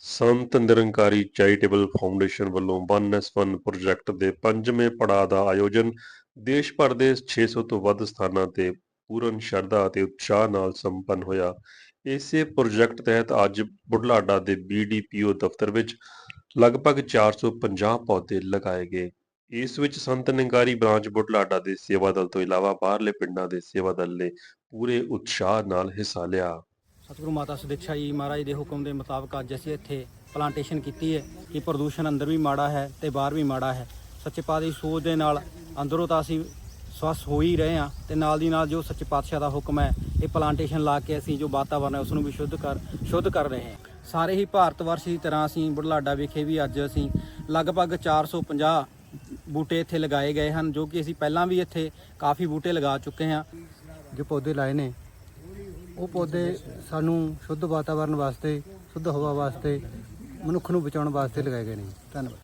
ਸੰਤ Nirankari charitable foundation ਵੱਲੋਂ one S one project ਦੇ ਪੰਜਵੇਂ ਪੜਾਅ ਦਾ ਆਯੋਜਨ ਦੇਸ਼ ਭਰ ਦੇ 600 ਤੋਂ ਵੱਧ ਸਥਾਨਾਂ ਤੇ ਪੂਰਨ ਸ਼ਰਧਾ ਅਤੇ ਉਤਸ਼ਾਹ ਨਾਲ ਸੰਪੰਨ ਹੋਇਆ। ਇਸੇ ਪ੍ਰੋਜੈਕਟ ਤਹਿਤ ਅੱਜ ਬੁਢਲਾਡਾ ਦੇ ਬੀਡੀਪੀਓ ਦਫ਼ਤਰ ਵਿੱਚ ਲਗਭਗ 450 ਪੌਦੇ ਲਗਾਏ ਗਏ। ਇਸ ਵਿੱਚ ਸੰਤ ਨਿਰੰਕਾਰੀ ਬ੍ਰਾਂਚ ਬੁਢਲਾਡਾ ਦੇ ਸੇਵਾ ਦਲ ਤੋਂ ਇਲਾਵਾ ਬਾਹਰਲੇ ਪਿੰਡਾਂ ਦੇ ਸੇਵਾ ਦਲ ਨੇ ਪੂਰੇ ਉਤਸ਼ਾਹ ਨਾਲ ਹਿੱਸਾ ਲਿਆ। ਸਤਿਗੁਰੂ ਮਾਤਾ ਸੁਦਿਕਸ਼ਾ ਜੀ ਮਹਾਰਾਜ ਦੇ ਹੁਕਮ ਦੇ ਮੁਤਾਬਕ ਅੱਜ ਅਸੀਂ ਇੱਥੇ ਪਲਾਂਟੇਸ਼ਨ ਕੀਤੀ ਹੈ ਕਿ ਪ੍ਰਦੂਸ਼ਣ ਅੰਦਰ ਵੀ ਮਾੜਾ ਹੈ ਤੇ ਬਾਹਰ ਵੀ ਮਾੜਾ ਹੈ। ਸੱਚੇ ਪਾਤਸ਼ਾਹ ਦੀ ਸੋਚ ਦੇ ਨਾਲ ਅੰਦਰੋਂ ਤਾਂ ਅਸੀਂ ਸਵਸਥ ਹੋ ਹੀ ਰਹੇ ਹਾਂ ਤੇ ਨਾਲ ਦੀ ਨਾਲ ਜੋ ਸੱਚੇ ਪਾਤਸ਼ਾਹ ਦਾ ਹੁਕਮ ਹੈ, ਇਹ ਪਲਾਂਟੇਸ਼ਨ ਲਾ ਕੇ ਅਸੀਂ ਜੋ ਵਾਤਾਵਰਨ ਹੈ ਉਸ ਨੂੰ ਵੀ ਸ਼ੁੱਧ ਕਰ ਸ਼ੁੱਧ ਕਰ ਰਹੇ ਹਾਂ। ਸਾਰੇ ਹੀ ਭਾਰਤ ਵਰਸ਼ ਦੀ ਤਰ੍ਹਾਂ ਅਸੀਂ ਬੁਢਲਾਡਾ ਵਿਖੇ ਵੀ ਅੱਜ ਅਸੀਂ ਲਗਭਗ 450 ਬੂਟੇ ਇੱਥੇ ਲਗਾਏ ਗਏ ਹਨ, ਜੋ ਕਿ ਅਸੀਂ ਪਹਿਲਾਂ ਵੀ ਇੱਥੇ ਕਾਫੀ ਬੂਟੇ ਲਗਾ ਚੁੱਕੇ ਹਾਂ। ਜੋ ਪੌਦੇ ਲਾਏ ਨੇ ਉਹ ਪੌਦੇ ਸਾਨੂੰ ਸ਼ੁੱਧ ਵਾਤਾਵਰਣ ਵਾਸਤੇ, ਸ਼ੁੱਧ ਹਵਾ ਵਾਸਤੇ, ਮਨੁੱਖ ਨੂੰ ਬਚਾਉਣ ਵਾਸਤੇ ਲਗਾਏ ਗਏ ਨੇ। ਧੰਨਵਾਦ।